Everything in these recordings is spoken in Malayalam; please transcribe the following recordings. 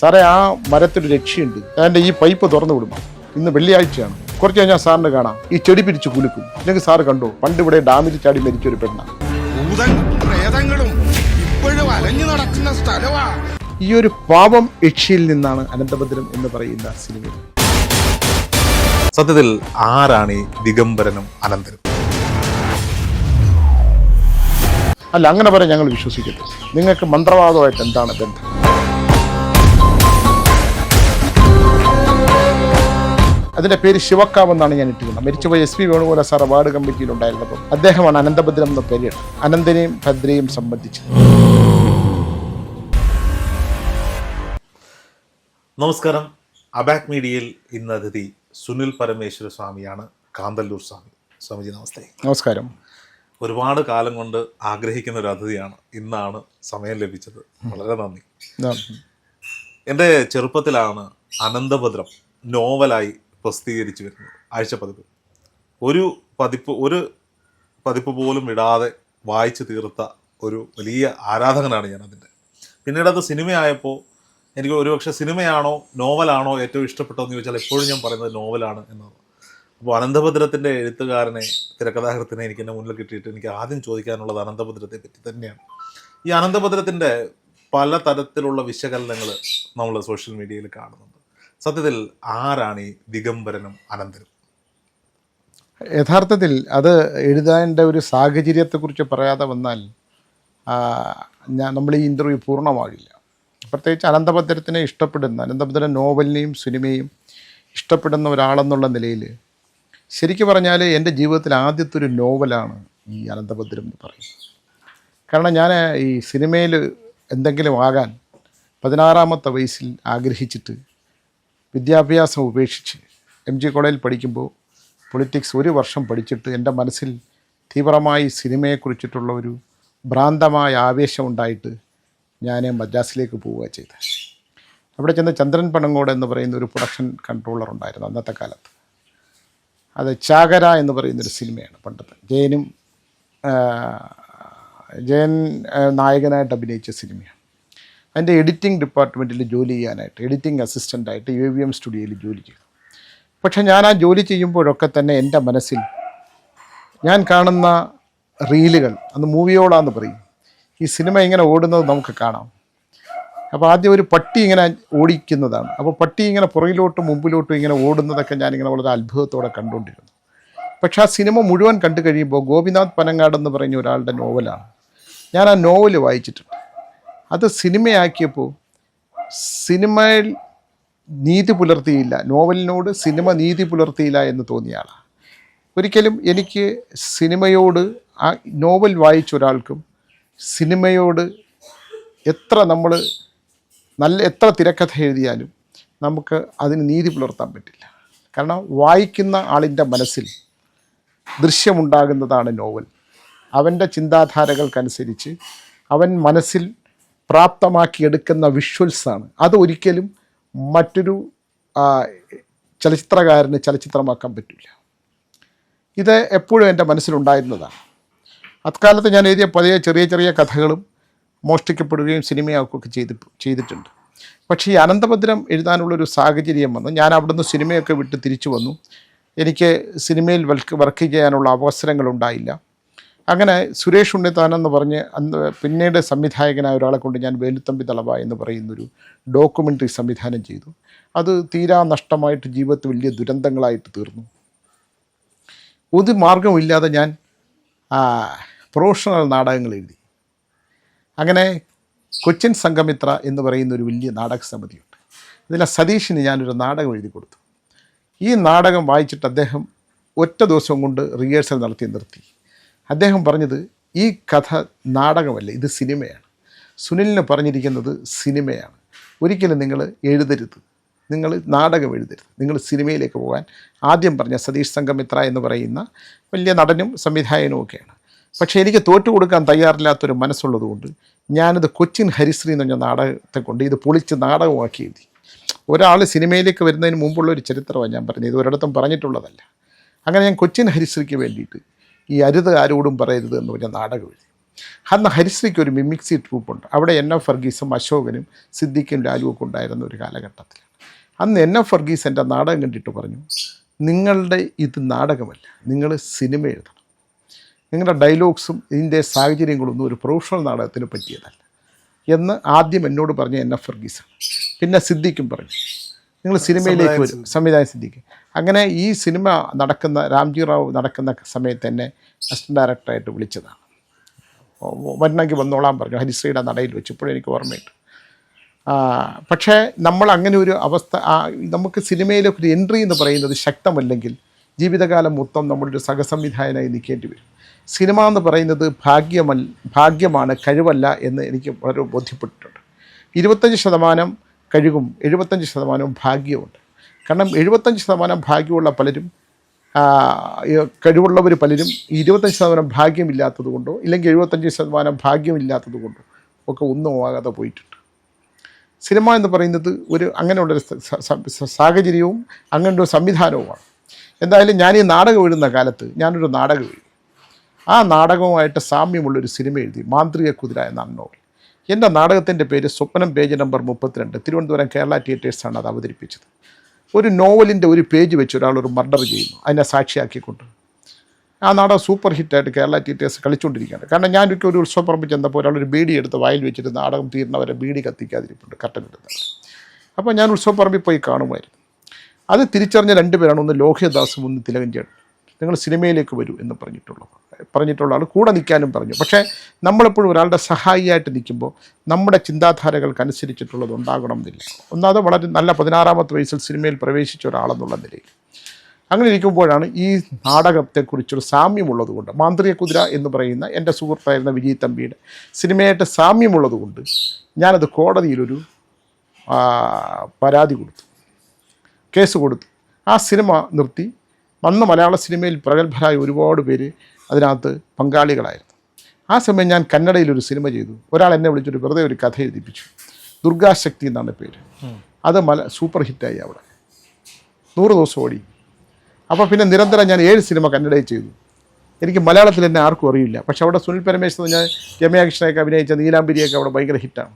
സാറേ ആ മരത്തിൽ രക്ഷയുണ്ട്. അതിന്റെ ഈ പൈപ്പ് തുറന്നു വിടും ഇന്ന് വെള്ളിയാഴ്ചയാണ്. കുറച്ച് കഴിഞ്ഞാൽ സാറിന് കാണാം. ഈ ചെടി പിരിച്ച് കുലുക്കും. ഇല്ലെങ്കിൽ സാറ് കണ്ടോ പണ്ട് ഇവിടെ ഡാമിൽ ചാടി മരിച്ച ഒരു പെണ്ണ. ഭൂതങ്ങളും പ്രേതങ്ങളും ഇപ്പോഴും അലഞ്ഞു നടക്കുന്ന സ്ഥലവാ. ഈ ഒരു പാപം യക്ഷിയിൽ നിന്നാണ് അനന്തഭദ്രം എന്ന് പറയുന്ന സിനിമ. സത്യത്തിൽ ആരാണ് ഈ ദിഗംബരനും അനന്തരും അല്ല അങ്ങനെ പറയാൻ ഞങ്ങൾ വിശ്വസിക്കട്ടെ നിങ്ങൾക്ക് മന്ത്രവാദമായിട്ട് എന്താണ് ബന്ധം? അതിന്റെ പേര് ശിവക്കാവ് എന്നാണ് ഞാൻ ഇട്ടിരുന്നത് മരിച്ചുപോയ S P Venugopal sir award കമ്മിറ്റിയിൽ ഉണ്ടായിരുന്നപ്പോൾ അദ്ദേഹമാണ് അനന്തഭദ്രം എന്ന പേര് അനന്തനെയും ഭദ്രയും സംബന്ധിച്ച് നമസ്കാരം. അബാക് മീഡിയയിൽ ഇന്ന് അതിഥി സുനിൽ പരമേശ്വര സ്വാമിയാണ്. കാന്തല്ലൂർ സ്വാമി. സ്വാമിജി നമസ്തേ. നമസ്കാരം. ഒരുപാട് കാലം കൊണ്ട് ആഗ്രഹിക്കുന്ന ഒരു അതിഥിയാണ് ഇന്നാണ് സമയം ലഭിച്ചത്. വളരെ നന്ദി. എന്റെ ചെറുപ്പത്തിലാണ് അനന്തഭദ്രം നോവലായി പ്രസിദ്ധീകരിച്ചു വരുന്നത് ആഴ്ചപ്പതിപ്പ് ഒരു പതിപ്പ് ഒരു പതിപ്പ് പോലും ഇടാതെ വായിച്ചു തീർത്ത ഒരു വലിയ ആരാധകനാണ് ഞാൻ അതിന്റെ. പിന്നീട് അത് സിനിമയായപ്പോൾ എനിക്ക് ഒരുപക്ഷെ സിനിമയാണോ നോവലാണോ ഏറ്റവും ഇഷ്ടപ്പെട്ടതെന്ന് ചോദിച്ചാൽ എപ്പോഴും ഞാൻ പറയുന്നത് നോവലാണ് എന്നാണ്. അപ്പോൾ അനന്തഭദ്രത്തിന്റെ എഴുത്തുകാരനെ തിരക്കഥാകൃത്തിനെ എനിക്ക് എന്റെ മുന്നിൽ കിട്ടിയിട്ട് എനിക്ക് ആദ്യം ചോദിക്കാനുള്ളത് അനന്തഭദ്രത്തെ പറ്റി തന്നെയാണ്. ഈ അനന്തഭദ്രത്തിന്റെ പല തരത്തിലുള്ള വിശകലനങ്ങൾ നമ്മൾ സോഷ്യൽ മീഡിയയിൽ കാണുന്നുണ്ട്. സത്യത്തിൽ ആരാണ് ഈ ദിഗംബരനും അനന്തരും യഥാർത്ഥത്തിൽ അത് എഴുതാന്റെ ഒരു സാഹചര്യത്തെക്കുറിച്ച് പറയാതെ വന്നാൽ ഞാൻ നമ്മൾ ഈ ഇന്റർവ്യൂ പൂർണമാകില്ല. പ്രത്യേകിച്ച് അനന്തഭദ്രത്തിനെ ഇഷ്ടപ്പെടുന്ന അനന്തഭദ്രൻ നോവലിനെയും സിനിമയും ഇഷ്ടപ്പെടുന്ന ഒരാളെന്നുള്ള നിലയിൽ ശരിക്കും പറഞ്ഞാൽ എന്റെ ജീവിതത്തിൽ ആദ്യത്തെ ഒരു നോവലാണ് ഈ അനന്തഭദ്രം എന്ന് പറയുന്നത്. കാരണം ഞാൻ ഈ സിനിമയിൽ എന്തെങ്കിലും ആകാൻ പതിനാറാമത്തെ വയസ്സിൽ ആഗ്രഹിച്ചിട്ട് വിദ്യാഭ്യാസം ഉപേക്ഷിച്ച് എം ജി കോളേജിൽ പഠിക്കുമ്പോൾ പൊളിറ്റിക്സ് ഒരു വർഷം പഠിച്ചിട്ട് എന്റെ മനസ്സിൽ തീവ്രമായി സിനിമയെക്കുറിച്ചിട്ടുള്ള ഒരു ഭ്രാന്തമായ ആവേശമുണ്ടായിട്ട് ഞാൻ മദ്രാസിലേക്ക് പോവുക ചെയ്ത് അവിടെ ചെന്ന് ചന്ദ്രൻ പണങ്ങോട് എന്ന് പറയുന്ന ഒരു പ്രൊഡക്ഷൻ കൺട്രോളർ ഉണ്ടായിരുന്നു അന്നത്തെ കാലത്ത്. അത് ചാകര എന്ന് പറയുന്നൊരു സിനിമയാണ് പണ്ടത്തെ. ജയനും ജയൻ നായകനായിട്ട് അഭിനയിച്ച സിനിമയാണ്. അതിന്റെ എഡിറ്റിംഗ് ഡിപ്പാർട്ട്മെന്റിൽ ജോലി ചെയ്യാനായിട്ട് എഡിറ്റിംഗ് അസിസ്റ്റന്റായിട്ട് യു വി എം സ്റ്റുഡിയോയിൽ ജോലി ചെയ്തു. പക്ഷെ ഞാൻ ആ ജോലി ചെയ്യുമ്പോഴൊക്കെ തന്നെ എന്റെ മനസ്സിൽ ഞാൻ കാണുന്ന റീലുകൾ അന്ന് മൂവിയോളാന്ന് പറയും ഈ സിനിമ ഇങ്ങനെ ഓടുന്നത് നമുക്ക് കാണാം. അപ്പോൾ ആദ്യം ഒരു പട്ടി ഇങ്ങനെ ഓടിക്കുന്നതാണ്. അപ്പോൾ പട്ടി ഇങ്ങനെ പുറകിലോട്ടും മുമ്പിലോട്ടും ഇങ്ങനെ ഓടുന്നതൊക്കെ ഞാനിങ്ങനെ വളരെ അത്ഭുതത്തോടെ കണ്ടുകൊണ്ടിരുന്നു. പക്ഷെ ആ സിനിമ മുഴുവൻ കണ്ടു കഴിയുമ്പോൾ ഗോപിനാഥ് പനങ്ങാട് എന്ന് പറഞ്ഞ ഒരാളുടെ നോവലാണ്. ഞാൻ ആ നോവൽ വായിച്ചിട്ടുണ്ട്. അത് സിനിമയാക്കിയപ്പോൾ സിനിമയിൽ നീതി പുലർത്തിയില്ല. നോവലിനോട് സിനിമ നീതി പുലർത്തിയില്ല എന്ന് തോന്നിയ ആളാണ് ഒരിക്കലും എനിക്ക് സിനിമയോട് ആ നോവൽ വായിച്ച ഒരാൾക്കും സിനിമയോട് എത്ര നമ്മൾ നല്ല എത്ര തിരക്കഥ എഴുതിയാലും നമുക്ക് അതിന് നീതി പുലർത്താൻ പറ്റില്ല. കാരണം വായിക്കുന്ന ആളിന്റെ മനസ്സിൽ ദൃശ്യമുണ്ടാകുന്നതാണ് നോവൽ. അവന്റെ ചിന്താധാരകൾക്കനുസരിച്ച് അവൻ മനസ്സിൽ പ്രാപ്തമാക്കിയെടുക്കുന്ന വിഷ്വൽസാണ്. അത് ഒരിക്കലും മറ്റൊരു ചലച്ചിത്രകാരന് ചലച്ചിത്രമാക്കാൻ പറ്റില്ല. ഇത് എപ്പോഴും എന്റെ മനസ്സിലുണ്ടായിരുന്നതാണ്. അക്കാലത്ത് ഞാൻ എഴുതിയ പതിയ ചെറിയ ചെറിയ കഥകളും മോഷ്ടിക്കപ്പെടുകയും സിനിമയാക്കുകയൊക്കെ ചെയ്തി ചെയ്തിട്ടുണ്ട്. പക്ഷേ ഈ അനന്തഭദ്രം എഴുതാനുള്ളൊരു സാഹചര്യം വന്നു. ഞാൻ അവിടുന്ന് സിനിമയൊക്കെ വിട്ട് തിരിച്ചു വന്നു. എനിക്ക് സിനിമയിൽ വർക്ക് വർക്ക് ചെയ്യാനുള്ള അവസരങ്ങളുണ്ടായില്ല. അങ്ങനെ സുരേഷ് ഉണ്ണിത്താൻ എന്ന് പറഞ്ഞ് അന്ന് പിന്നീട് സംവിധായകനായ ഒരാളെ കൊണ്ട് ഞാൻ വേലുത്തമ്പി തളവ എന്ന് പറയുന്നൊരു ഡോക്യുമെന്ററി സംവിധാനം ചെയ്തു. അത് തീരാ നഷ്ടമായിട്ട് ജീവിതത്തിൽ വലിയ ദുരന്തങ്ങളായിട്ട് തീർന്നു. ഒരു മാർഗമില്ലാതെ ഞാൻ പ്രൊഫഷണൽ നാടകങ്ങൾ എഴുതി. അങ്ങനെ കൊച്ചിൻ സംഘമിത്ര എന്ന് പറയുന്ന ഒരു വലിയ നാടക സമിതിയുണ്ട്. അതിലെ സതീഷിന് ഞാനൊരു നാടകം എഴുതി കൊടുത്തു. ഈ നാടകം വായിച്ചിട്ട് അദ്ദേഹം ഒറ്റ ദിവസം കൊണ്ട് റിഹേഴ്സൽ നടത്തി നിർത്തി. അദ്ദേഹം പറഞ്ഞത് ഈ കഥ നാടകമല്ല ഇത് സിനിമയാണ്. സുനിലിന് പറഞ്ഞിരിക്കുന്നത് സിനിമയാണ്. ഒരിക്കലും നിങ്ങൾ എഴുതരുത്. നിങ്ങൾ നാടകം എഴുതരുത്. നിങ്ങൾ സിനിമയിലേക്ക് പോകാൻ ആദ്യം പറഞ്ഞ സതീഷ് സംഘമിത്ര എന്ന് പറയുന്ന വലിയ നടനും സംവിധായകനും ഒക്കെയാണ്. പക്ഷേ എനിക്ക് തോറ്റു കൊടുക്കാൻ തയ്യാറില്ലാത്തൊരു മനസ്സുള്ളതുകൊണ്ട് ഞാനിത് കൊച്ചിൻ ഹരിശ്രീ എന്ന് പറഞ്ഞ നാടകത്തെ കൊണ്ട് ഇത് പൊളിച്ച് നാടകമാക്കി എഴുതി. ഒരാൾ സിനിമയിലേക്ക് വരുന്നതിന് മുമ്പുള്ള ഒരു ചരിത്രമാണ് ഞാൻ പറഞ്ഞത്. ഇത് ഒരിടത്തും പറഞ്ഞിട്ടുള്ളതല്ല. അങ്ങനെ ഞാൻ കൊച്ചിൻ ഹരിശ്രീക്ക് വേണ്ടിയിട്ട് ഈ അരുത് ആരോടും പറയരുത് എന്ന് പറഞ്ഞ നാടകം എഴുതി. അന്ന് ഹരിശ്രീക്ക് ഒരു മിമിക്സി ട്രൂപ്പുണ്ട്. അവിടെ എൻ എഫ് ഫർഗീസും അശോകനും സിദ്ദിഖും ലാലുവും ഒക്കെ ഉണ്ടായിരുന്ന ഒരു കാലഘട്ടത്തിൽ അന്ന് എൻ എഫ് ഫർഗീസ് എന്റെ നാടകം കണ്ടിട്ട് പറഞ്ഞു നിങ്ങളുടെ ഇത് നാടകമല്ല നിങ്ങൾ സിനിമ എഴുതണം. നിങ്ങളുടെ ഡയലോഗ്സും ഇതിന്റെ സാഹചര്യങ്ങളൊന്നും ഒരു പ്രൊഫഷണൽ നാടകത്തിന് പറ്റിയതല്ല എന്ന് ആദ്യം എന്നോട് പറഞ്ഞ എൻ എഫ് ഫർഗീസാണ് പിന്നെ സിദ്ദിഖും പറഞ്ഞു നിങ്ങൾ സിനിമയിലേക്ക് വരും. സംവിധായക സിദ്ദിഖ്. അങ്ങനെ ഈ സിനിമ നടക്കുന്ന രാംജി റാവു നടക്കുന്ന സമയത്ത് തന്നെ അസിസ്റ്റന്റ് ഡയറക്ടറായിട്ട് വിളിച്ചതാണ്. വരണമെങ്കിൽ വന്നോളാൻ പറഞ്ഞു. ഹരിശ്രീയുടെ നടയിൽ വെച്ച്. ഇപ്പോഴും എനിക്ക് ഓർമ്മയുണ്ട്. പക്ഷേ നമ്മൾ അങ്ങനെ ഒരു അവസ്ഥ നമുക്ക് സിനിമയിലേക്ക് ഒരു എൻട്രി എന്ന് പറയുന്നത് ശക്തമല്ലെങ്കിൽ ജീവിതകാലം മൊത്തം നമ്മളൊരു സഹസംവിധായകനായി നിൽക്കേണ്ടി വരും. സിനിമ എന്ന് പറയുന്നത് ഭാഗ്യമല്ല ഭാഗ്യമാണ് കഴിവല്ല എന്ന് എനിക്ക് വളരെ ബോധ്യപ്പെട്ടിട്ടുണ്ട്. ഇരുപത്തഞ്ച് ശതമാനം കഴിവും എഴുപത്തഞ്ച് ശതമാനവും ഭാഗ്യമുണ്ട് കാരണം എഴുപത്തഞ്ച് ശതമാനം ഭാഗ്യമുള്ള പലരും കഴിവുള്ളവർ പലരും ഇരുപത്തഞ്ച് ശതമാനം ഭാഗ്യമില്ലാത്തത് കൊണ്ടോ ഇല്ലെങ്കിൽ എഴുപത്തഞ്ച് ശതമാനം ഭാഗ്യമില്ലാത്തത് കൊണ്ടോ ഒക്കെ ഒന്നും ആകാതെ പോയിട്ടുണ്ട്. സിനിമ എന്ന് പറയുന്നത് ഒരു അങ്ങനെയുള്ളൊരു സാഹചര്യവും ഒരു സംവിധാനവുമാണ്. എന്തായാലും ഞാൻ ഈ നാടകം എഴുതുന്ന കാലത്ത് ഞാനൊരു നാടകം എഴുതി ആ നാടകവുമായിട്ട് സാമ്യമുള്ളൊരു സിനിമ എഴുതി മാന്ത്രിക കുതിര എന്നാണ് നോവൽ. എന്റെ നാടകത്തിന്റെ പേര് സ്വപ്നം പേജ് നമ്പർ മുപ്പത്തിരണ്ട്. തിരുവനന്തപുരം കേരള തിയേറ്റേഴ്സാണ് അത് അവതരിപ്പിച്ചത്. ഒരു നോവലിന്റെ ഒരു പേജ് വെച്ച് ഒരാൾ ഒരു മർഡർ ചെയ്യുന്നു. അതിനെ സാക്ഷിയാക്കിക്കൊണ്ട്. ആ നാടകം സൂപ്പർ ഹിറ്റായിട്ട് കേരള തിയേറ്റേഴ്സ് കളിച്ചുകൊണ്ടിരിക്കുകയാണ്. കാരണം ഞാൻ ഒരു ഒരു പറമ്പ് ചെന്നപ്പോൾ ഒരാൾ ഒരു ബീഡി എടുത്ത് വായിൽ വെച്ചിട്ട് നാടകം തീർന്നവരെ ബീഡി കത്തിക്കാതിരിപ്പുണ്ട് കട്ടൻ ഇടുന്നത് അപ്പോൾ ഞാൻ ഉത്സവപ്പറമ്പിൽ പോയി കാണുമായിരുന്നു. അത് തിരിച്ചറിഞ്ഞ രണ്ടുപേരാണ് ഒന്ന് ലോഹ്യദാസും ഒന്ന് തിലകഞ്ചേട്ടൻ നിങ്ങൾ സിനിമയിലേക്ക് വരൂ എന്ന് പറഞ്ഞിട്ടുള്ളത് പറഞ്ഞിട്ടുള്ള ആൾ കൂടെ നിൽക്കാനും പറഞ്ഞു. പക്ഷേ നമ്മളെപ്പോഴും ഒരാളുടെ സഹായിയായിട്ട് നിൽക്കുമ്പോൾ നമ്മുടെ ചിന്താധാരകൾക്ക് അനുസരിച്ചിട്ടുള്ളത് ഉണ്ടാകണം എന്നില്ല. ഒന്നാമത് വളരെ നല്ല പതിനാറാമത്തെ വയസ്സിൽ സിനിമയിൽ പ്രവേശിച്ച ഒരാളെന്നുള്ള നിലയിൽ. അങ്ങനെ ഇരിക്കുമ്പോഴാണ് ഈ നാടകത്തെക്കുറിച്ചൊരു സാമ്യമുള്ളത് കൊണ്ട് മാന്ത്രിക കുതിര എന്ന് പറയുന്ന എന്റെ സുഹൃത്തായിരുന്ന വിജയ് തമ്പിയുടെ സിനിമയായിട്ട് സാമ്യമുള്ളത് കൊണ്ട് ഞാനത് കോടതിയിലൊരു പരാതി കൊടുത്തു. കേസ് കൊടുത്തു. ആ സിനിമ നിർത്തി അന്ന് മലയാള സിനിമയിൽ പ്രഗത്ഭരായ ഒരുപാട് പേര് അതിനകത്ത് പങ്കാളികളായിരുന്നു. ആ സമയം ഞാൻ കന്നഡയിൽ ഒരു സിനിമ ചെയ്തു. ഒരാൾ എന്നെ വിളിച്ചിട്ട് വെറുതെ ഒരു കഥ എഴുതിപ്പിച്ചു. ദുർഗാശക്തി എന്നാണ് പേര്. അത് മല സൂപ്പർ ഹിറ്റായി അവിടെ. നൂറ് ദിവസം ഓടി. അപ്പോൾ പിന്നെ നിരന്തരം ഞാൻ ഏഴ് സിനിമ കന്നഡയിൽ ചെയ്തു. എനിക്ക് മലയാളത്തിൽ എന്നെ ആർക്കും അറിയില്ല. പക്ഷെ അവിടെ സുനിൽ പരമേശ്വരൻ ഞാൻ രമ്യാകൃഷ്ണയൊക്കെ അഭിനയിച്ച നീലാംബിരിയൊക്കെ അവിടെ ഭയങ്കര ഹിറ്റാണ്.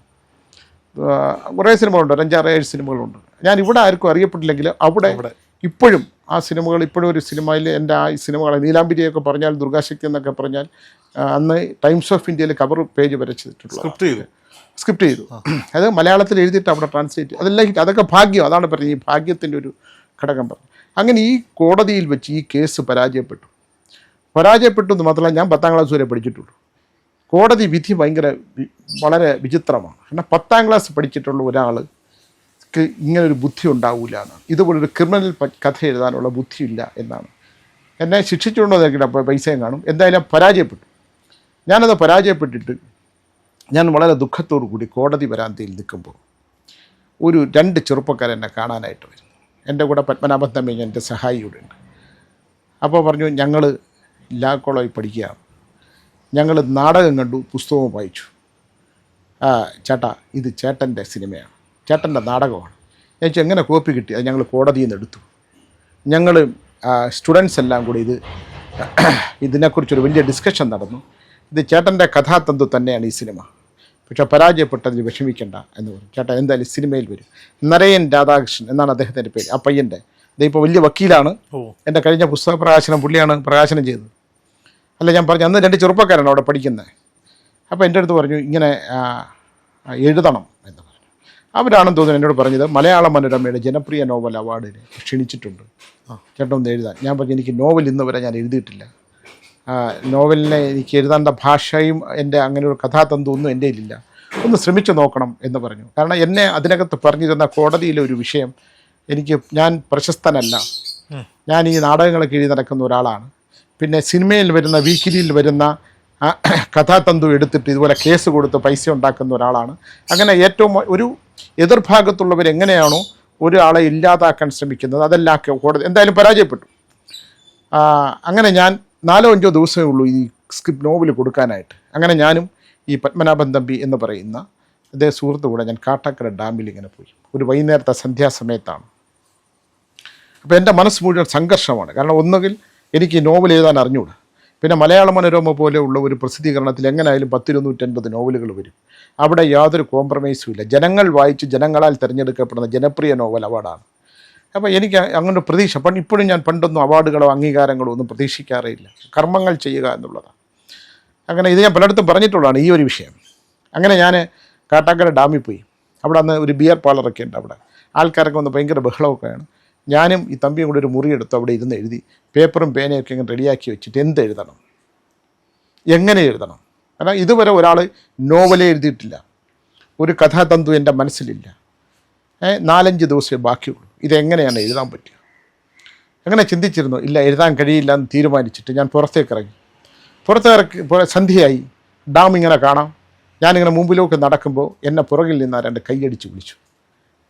കുറേ സിനിമകളുണ്ട്. ഒരു അഞ്ചാറ് ഏഴ് സിനിമകളുണ്ട്. ഞാൻ ഇവിടെ ആർക്കും അറിയപ്പെട്ടില്ലെങ്കിൽ അവിടെ. ഇപ്പോഴും ആ സിനിമകൾ ഇപ്പോഴും ഒരു സിനിമയിൽ എന്റെ ആ സിനിമകളെ നീലാംബിരിയൊക്കെ പറഞ്ഞാൽ ദുർഗാശക്തി എന്നൊക്കെ പറഞ്ഞാൽ അന്ന് ടൈംസ് ഓഫ് ഇന്ത്യയിൽ കവർ പേജ് വരച്ചിട്ടുള്ള സ്ക്രിപ്റ്റ് ചെയ്തു. സ്ക്രിപ്റ്റ് ചെയ്തു. അത് മലയാളത്തിൽ എഴുതിയിട്ട് അവിടെ ട്രാൻസ്ലേറ്റ് അതെല്ലാം hit. അതൊക്കെ ഭാഗ്യം അതാണ് പറഞ്ഞത് ഈ ഭാഗ്യത്തിന്റെ ഒരു ഘടകം പറഞ്ഞു അങ്ങനെ ഈ കോടതിയിൽ വെച്ച് ഈ കേസ് പരാജയപ്പെട്ടു. പരാജയപ്പെട്ടു എന്ന് മാത്രമല്ല ഞാൻ പത്താം ക്ലാസ് വരെ പഠിച്ചിട്ടുള്ളൂ. കോടതി വിധി ഭയങ്കര വളരെ വിചിത്രമാണ്. കാരണം പത്താം ക്ലാസ് പഠിച്ചിട്ടുള്ള ഒരാൾ ഇങ്ങനെ ഇങ്ങനൊരു ബുദ്ധി ഉണ്ടാവില്ല എന്നാണ്. ഇതുപോലൊരു ക്രിമിനൽ കഥ എഴുതാനുള്ള ബുദ്ധിയില്ല എന്നാണ്. എന്നെ ശിക്ഷിച്ചുകൊണ്ടോ നോക്കിയിട്ട് അപ്പോൾ പൈസയും കാണും. എന്തായാലും പരാജയപ്പെട്ടു. ഞാനത് പരാജയപ്പെട്ടിട്ട് ഞാൻ വളരെ ദുഃഖത്തോടു കൂടി കോടതി വരാന്തയിൽ നിൽക്കുമ്പോൾ ഒരു രണ്ട് ചെറുപ്പക്കാർ എന്നെ കാണാനായിട്ട് വരുന്നു. എന്റെ കൂടെ പത്മനാഭൻ തമ്മി എന്റെ സഹായിയുടെ ഉണ്ട്. അപ്പോൾ പറഞ്ഞു ഞങ്ങൾ ലാ കോളേജിൽ പഠിക്കുകയാണ് ഞങ്ങൾ നാടകം കണ്ടു പുസ്തകവും വായിച്ചു. ആ ചേട്ടാ ഇത് ചേട്ടന്റെ സിനിമയാണ്. ചേട്ടന്റെ നാടകമാണ്. ഞാൻ ചോദിച്ചു എങ്ങനെ കോപ്പി കിട്ടി? അത് ഞങ്ങൾ കോടതിയിൽ നിന്ന് എടുത്തു. ഞങ്ങൾ സ്റ്റുഡൻസ് എല്ലാം കൂടി ഇത് ഇതിനെക്കുറിച്ചൊരു വലിയ ഡിസ്കഷൻ നടന്നു. ഇത് ചേട്ടന്റെ കഥാതന്തു തന്നെയാണ് ഈ സിനിമ പക്ഷെ പരാജയപ്പെട്ടതിൽ വിഷമിക്കേണ്ട എന്ന് പറഞ്ഞു. ചേട്ടൻ എന്തായാലും സിനിമയിൽ വരും. നരയൻ രാധാകൃഷ്ണൻ എന്നാണ് അദ്ദേഹത്തിന്റെ പേര്. ആ പയ്യന്റെ. ഇതിപ്പോൾ വലിയ വക്കീലാണ്. എന്റെ കഴിഞ്ഞ പുസ്തക പ്രകാശനം പുള്ളിയാണ് പ്രകാശനം ചെയ്തത്. അല്ല ഞാൻ പറഞ്ഞു അന്ന് രണ്ട് ചെറുപ്പക്കാരാണ് അവിടെ പഠിക്കുന്നത്. അപ്പോൾ എന്റെ അടുത്ത് പറഞ്ഞു ഇങ്ങനെ എഴുതണം എന്ന് പറഞ്ഞു. അവരാണെന്ന് തോന്നുന്നു എന്നോട് പറഞ്ഞത് മലയാള മനോരമയുടെ ജനപ്രിയ നോവൽ അവാർഡിന് ക്ഷണിച്ചിട്ടുണ്ട്. ചേട്ടൻ ഒന്ന് എഴുതാൻ. ഞാൻ പറഞ്ഞു എനിക്ക് നോവൽ ഇന്ന് വരെ ഞാൻ എഴുതിയിട്ടില്ല. നോവലിനെ എനിക്ക് എഴുതേണ്ട ഭാഷയും എന്റെ അങ്ങനെ ഒരു കഥാതന്തു ഒന്നും എന്റെ ഇല്ല ഒന്ന് ശ്രമിച്ചു നോക്കണം എന്ന് പറഞ്ഞു. കാരണം എന്നെ അതിനകത്ത് പറഞ്ഞു തന്ന കോടതിയിലെ ഒരു വിഷയം എനിക്ക് ഞാൻ പ്രശസ്തനല്ല. ഞാൻ ഈ നാടകങ്ങളൊക്കെ എഴുതി നടക്കുന്ന ഒരാളാണ്. പിന്നെ സിനിമയിൽ വരുന്ന വീക്കിലിയിൽ വരുന്ന കഥാതന്തു എടുത്തിട്ട് ഇതുപോലെ കേസ് കൊടുത്ത് പൈസ ഉണ്ടാക്കുന്ന ഒരാളാണ്. അങ്ങനെ ഏറ്റവും ഒരു എതിർഭാഗത്തുള്ളവർ എങ്ങനെയാണോ ഒരാളെ ഇല്ലാതാക്കാൻ ശ്രമിക്കുന്നത് അതെല്ലാം കോടതി എന്തായാലും പരാജയപ്പെട്ടു. അങ്ങനെ ഞാൻ നാലോ അഞ്ചോ ദിവസമേ ഉള്ളൂ ഈ സ്ക്രിപ്റ്റ് നോവൽ കൊടുക്കാനായിട്ട്. അങ്ങനെ ഞാനും ഈ പത്മനാഭൻ തമ്പി എന്ന് പറയുന്ന അതേ സുഹൃത്തു കൂടെ ഞാൻ കാട്ടാക്കര ഡാമിൽ ഇങ്ങനെ പോയി. ഒരു വൈകുന്നേരത്തെ സന്ധ്യാസമയത്താണ്. അപ്പോൾ എന്റെ മനസ്സ് മുഴുവൻ സംഘർഷമാണ്. കാരണം ഒന്നുകിൽ എനിക്ക് നോവൽ എഴുതാൻ അറിഞ്ഞുകൂടാ പിന്നെ മലയാള മനോരമ പോലെയുള്ള ഒരു പ്രസിദ്ധീകരണത്തിൽ എങ്ങനെയായാലും പത്തിരുന്നൂറ്റൻപത് നോവലുകൾ വരും. അവിടെ യാതൊരു കോംപ്രമൈസും ഇല്ല. ജനങ്ങൾ വായിച്ച് ജനങ്ങളാൽ തിരഞ്ഞെടുക്കപ്പെടുന്ന ജനപ്രിയ നോവൽ അവാർഡാണ്. അപ്പോൾ എനിക്ക് അങ്ങനെ പ്രതീക്ഷ. പണ്ട് ഇപ്പോഴും ഞാൻ പണ്ടൊന്നും അവാർഡുകളോ അംഗീകാരങ്ങളോ ഒന്നും പ്രതീക്ഷിക്കാറേ ഇല്ല. കർമ്മങ്ങൾ ചെയ്യുക എന്നുള്ളതാണ്. അങ്ങനെ ഇത് ഞാൻ പലയിടത്തും പറഞ്ഞിട്ടുള്ളതാണ് ഈ ഒരു വിഷയം. അങ്ങനെ ഞാൻ കാട്ടാക്കര ഡാമിൽ പോയി. അവിടെ അന്ന് ഒരു ബിയർ പാർലറൊക്കെ ഉണ്ട് അവിടെ. ആൾക്കാരൊക്കെ വന്ന് ഭയങ്കര ബഹളമൊക്കെയാണ്. ഞാനും ഈ തമ്പിയും കൂടെ ഒരു മുറിയെടുത്ത് അവിടെ ഇരുന്ന് എഴുതി പേപ്പറും പേനയൊക്കെ ഇങ്ങനെ റെഡിയാക്കി വെച്ചിട്ട് എന്ത് എഴുതണം? എങ്ങനെ എഴുതണം? കാരണം ഇതുവരെ ഒരാൾ നോവലേ എഴുതിയിട്ടില്ല. ഒരു കഥാതന്തു എന്റെ മനസ്സിലില്ല. നാലഞ്ച് ദിവസമേ ബാക്കിയുള്ളൂ. ഇതെങ്ങനെയാണ് എഴുതാൻ പറ്റുക? അങ്ങനെ ചിന്തിച്ചിരുന്നു? ഇല്ല എഴുതാൻ കഴിയില്ല എന്ന് തീരുമാനിച്ചിട്ട് ഞാൻ പുറത്തേക്ക് ഇറങ്ങി. പുറത്തിറക്കി പുറ- സന്ധ്യയായി. ഡാം ഇങ്ങനെ കാണാം. ഞാനിങ്ങനെ മുമ്പിലേക്ക് നടക്കുമ്പോൾ എന്നെ പുറകിൽ നിന്ന് ആരാണ്ട് കൈയടിച്ച് വിളിച്ചു.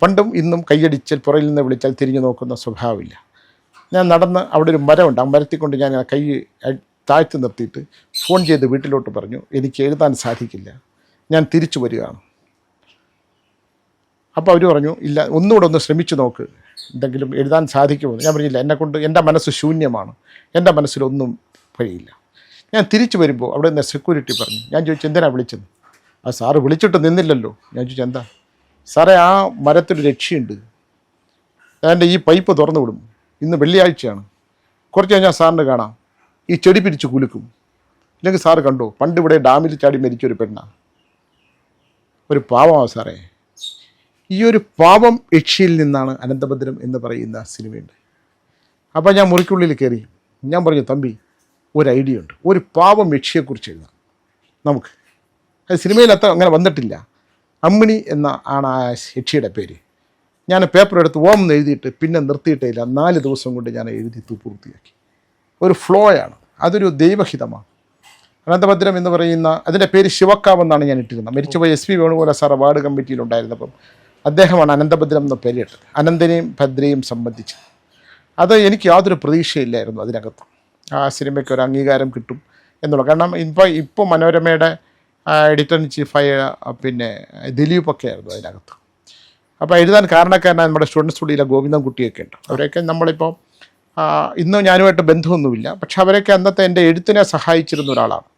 പണ്ടും ഇന്നും കൈയടിച്ചാൽ പുറയിൽ നിന്ന് വിളിച്ചാൽ തിരിഞ്ഞു നോക്കുന്ന സ്വഭാവമില്ല. ഞാൻ നടന്ന് അവിടെ ഒരു മരമുണ്ട്. ആ മരത്തിൽ കൊണ്ട് ഞാൻ ആ കൈ താഴ്ത്തി നിർത്തിയിട്ട് ഫോൺ ചെയ്ത് വീട്ടിലോട്ട് പറഞ്ഞു എനിക്ക് എഴുതാൻ സാധിക്കില്ല. ഞാൻ തിരിച്ചു വരികയാണ്. അപ്പോൾ അവർ പറഞ്ഞു ഇല്ല ഒന്നുകൂടെ ഒന്ന് ശ്രമിച്ചു നോക്ക്. എന്തെങ്കിലും എഴുതാൻ സാധിക്കുമോ? ഞാൻ പറഞ്ഞില്ല എന്നെക്കൊണ്ട് എന്റെ മനസ്സ് ശൂന്യമാണ്. എന്റെ മനസ്സിലൊന്നും കഴിയില്ല ഞാൻ തിരിച്ചു വരുമ്പോൾ അവിടെ നിന്ന് സെക്യൂരിറ്റി പറഞ്ഞു. ഞാൻ ചോദിച്ചു എന്തിനാണ് വിളിച്ചത്? ആ സാറ് വിളിച്ചിട്ട് നിന്നില്ലല്ലോ. ഞാൻ ചോദിച്ചു എന്താ? സാറേ ആ മരത്തിൽ രക്ഷയുണ്ട്. എന്റെ ഈ പൈപ്പ് തുറന്നു വിടും. ഇന്ന് വെള്ളിയാഴ്ചയാണ്. കുറച്ച് കഴിഞ്ഞാൽ സാറിന് കാണാം. ഈ ചെടി പിരിച്ച് കുലുക്കും. ഇല്ലെങ്കിൽ സാറ് കണ്ടോ പണ്ട് ഇവിടെ ഡാമിൽ ചാടി മരിച്ചൊരു പെണ്ണ. ഒരു പാവമാണ് സാറേ. ഈ ഒരു പാവം യക്ഷിയിൽ നിന്നാണ് അനന്തഭദ്രം എന്ന് പറയുന്ന സിനിമയുണ്ട് അപ്പോൾ ഞാൻ മുറിക്കുള്ളിൽ കയറി. ഞാൻ പറഞ്ഞു തമ്പി ഒരു ഐഡിയ ഉണ്ട്. ഒരു പാവം യക്ഷിയെക്കുറിച്ച് എഴുതാം. നമുക്ക്. അത് സിനിമയിൽ അത്ര അങ്ങനെ വന്നിട്ടില്ല. അമ്മിണി എന്ന ആണ് ആ ശിക്ഷിയുടെ പേര്. ഞാൻ പേപ്പർ എടുത്ത് ഓം എന്ന് എഴുതിയിട്ട് പിന്നെ നിർത്തിയിട്ടില്ല നാല് ദിവസം കൊണ്ട് ഞാൻ എഴുതി പൂർത്തിയാക്കി. ഒരു ഫ്ലോയാണ്. അതൊരു ദൈവഹിതമാണ്. അനന്തഭദ്രം എന്ന് പറയുന്ന അതിന്റെ പേര് ശിവക്കാവ് എന്നാണ് ഞാൻ ഇട്ടിരുന്നത്. മരിച്ചുപോയ S P Venugopala sir award കമ്മിറ്റിയിലുണ്ടായിരുന്നപ്പം അദ്ദേഹമാണ് അനന്തഭദ്രം എന്ന പേരിട്ടത് അനന്തനെയും ഭദ്രയും സംബന്ധിച്ച്. അത് എനിക്ക് യാതൊരു പ്രതീക്ഷയില്ലായിരുന്നു അതിനകത്ത്. ആ സിനിമയ്ക്ക് ഒരു അംഗീകാരം കിട്ടും എന്നുള്ള. കാരണം ഇപ്പോൾ ഇപ്പോൾ മനോരമയുടെ എഡിറ്റർ ഇൻ ചീഫായ പിന്നെ പിന്നെ ദിലീപൊക്കെ ആയിരുന്നു അതിനകത്ത്. അപ്പോൾ എഴുതാൻ കാരണക്കാരനായ നമ്മുടെ സ്റ്റുഡൻസ് സ്റ്റുഡിയിലെ ഗോവിന്ദൻകുട്ടിയൊക്കെ ഉണ്ട്. അവരെയൊക്കെ നമ്മളിപ്പോൾ ഇന്ന് ഞാനുമായിട്ട് ബന്ധമൊന്നുമില്ല. പക്ഷെ അവരൊക്കെ അന്നത്തെ എന്റെ എഴുത്തിനെ സഹായിച്ചിരുന്ന ഒരാളാണ്.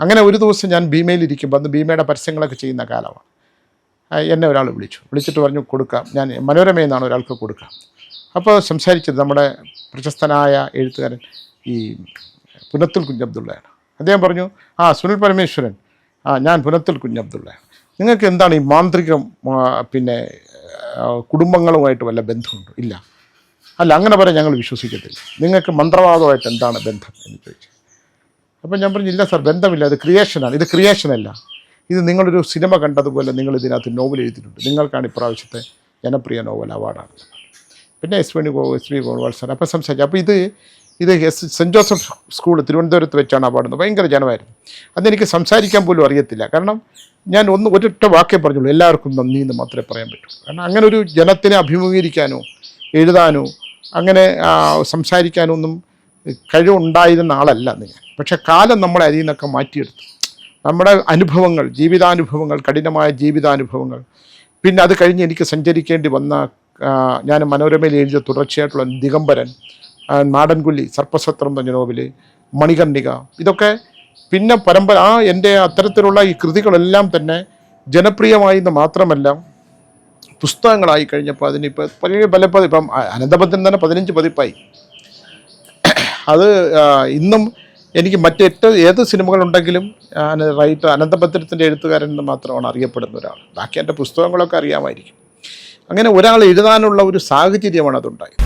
അങ്ങനെ ഒരു ദിവസം ഞാൻ ഭീമയിലിരിക്കുമ്പോൾ അന്ന് ഭീമയുടെ പരസ്യങ്ങളൊക്കെ ചെയ്യുന്ന കാലമാണ്. എന്നെ ഒരാൾ വിളിച്ചു. വിളിച്ചിട്ട് പറഞ്ഞു കൊടുക്കാം. ഞാൻ മനോരമയിൽ നിന്നാണ് ഒരാൾക്ക് കൊടുക്കാം. അപ്പോൾ സംസാരിച്ചത് നമ്മുടെ പ്രശസ്തനായ എഴുത്തുകാരൻ ഈ പുനത്തുൽ കുഞ്ഞബ്ദുള്ളയാണ്. അദ്ദേഹം പറഞ്ഞു ആ സുനിൽ പരമേശ്വരൻ ആ ഞാൻ പുനത്തുൽ കുഞ്ഞബ്ദുള്ള നിങ്ങൾക്ക് എന്താണ് ഈ മാന്ത്രികം പിന്നെ കുടുംബങ്ങളുമായിട്ട് വല്ല ബന്ധമുണ്ടോ? ഇല്ല. അല്ല അങ്ങനെ പറയാൻ ഞങ്ങൾ വിശ്വസിക്കത്തില്ല. നിങ്ങൾക്ക് മന്ത്രവാദമായിട്ട് എന്താണ് ബന്ധം? എന്ന് ചോദിച്ചു. അപ്പം ഞാൻ പറഞ്ഞു ഇല്ല സാർ ബന്ധമില്ല. അത് ക്രിയേഷനാണ്. ഇത് ക്രിയേഷനല്ല ഇത് നിങ്ങളൊരു സിനിമ കണ്ടതുപോലെ നിങ്ങൾ ഇതിനകത്ത് നോവൽ എഴുതിയിട്ടുണ്ട്. നിങ്ങൾക്കാണ് ഇപ്രാവശ്യത്തെ ജനപ്രിയ നോവൽ അവാർഡാണ്. പിന്നെ എസ് വേണുഗോ എസ് വി ഗോൾവാൾ സാർ അപ്പം സംസാരിച്ചു. അപ്പോൾ ഇത് ഇത് എസ് സെന്റ് ജോസഫ് സ്കൂൾ തിരുവനന്തപുരത്ത് വെച്ചാണ് ആ പാടുന്നത്. ഭയങ്കര ജനമായിരുന്നു. അതെനിക്ക് സംസാരിക്കാൻ പോലും അറിയത്തില്ല. കാരണം ഞാൻ ഒന്ന് ഒരൊറ്റ വാക്കേ പറഞ്ഞുള്ളൂ. എല്ലാവർക്കും നന്ദി എന്ന് മാത്രമേ പറയാൻ പറ്റൂ. കാരണം അങ്ങനെ ഒരു ജനത്തിനെ അഭിമുഖീകരിക്കാനോ എഴുതാനോ അങ്ങനെ സംസാരിക്കാനോ ഒന്നും കഴിവുണ്ടായിരുന്ന ആളല്ല അന്ന് ഞാൻ. പക്ഷേ കാലം നമ്മളെ അതിൽ നിന്നൊക്കെ മാറ്റിയെടുത്തു. നമ്മുടെ അനുഭവങ്ങൾ ജീവിതാനുഭവങ്ങൾ കഠിനമായ ജീവിതാനുഭവങ്ങൾ. പിന്നെ അത് കഴിഞ്ഞ് എനിക്ക് സഞ്ചരിക്കേണ്ടി വന്ന ഞാൻ മനോരമയിൽ എഴുതിയ തുടർച്ചയായിട്ടുള്ള ദിഗംബരൻ നാടൻകുല്ലി സർപ്പസത്രം എന്ന നോവൽ മണികർണിക ഇതൊക്കെ പിന്നെ പരമ്പര ആ എന്റെ അത്തരത്തിലുള്ള ഈ കൃതികളെല്ലാം തന്നെ ജനപ്രിയമായി എന്ന് മാത്രമല്ല പുസ്തകങ്ങളായി കഴിഞ്ഞപ്പോൾ അതിനിപ്പോൾ പല പല പതി- ഇപ്പം അനന്തപത്തിന് തന്നെ പതിനഞ്ച് പതിപ്പായി. അത് ഇന്നും എനിക്ക് മറ്റേറ്റ ഏത് സിനിമകളുണ്ടെങ്കിലും റൈറ്റർ അനന്തഭദ്രത്തിന്റെ എഴുത്തുകാരൻ എന്ന് മാത്രമാണ് അറിയപ്പെടുന്ന ഒരാൾ. ബാക്കി എന്റെ പുസ്തകങ്ങളൊക്കെ അറിയാമായിരിക്കും. അങ്ങനെ ഒരാൾ എഴുതാനുള്ള ഒരു സാഹചര്യമാണ് അതുണ്ടായത്.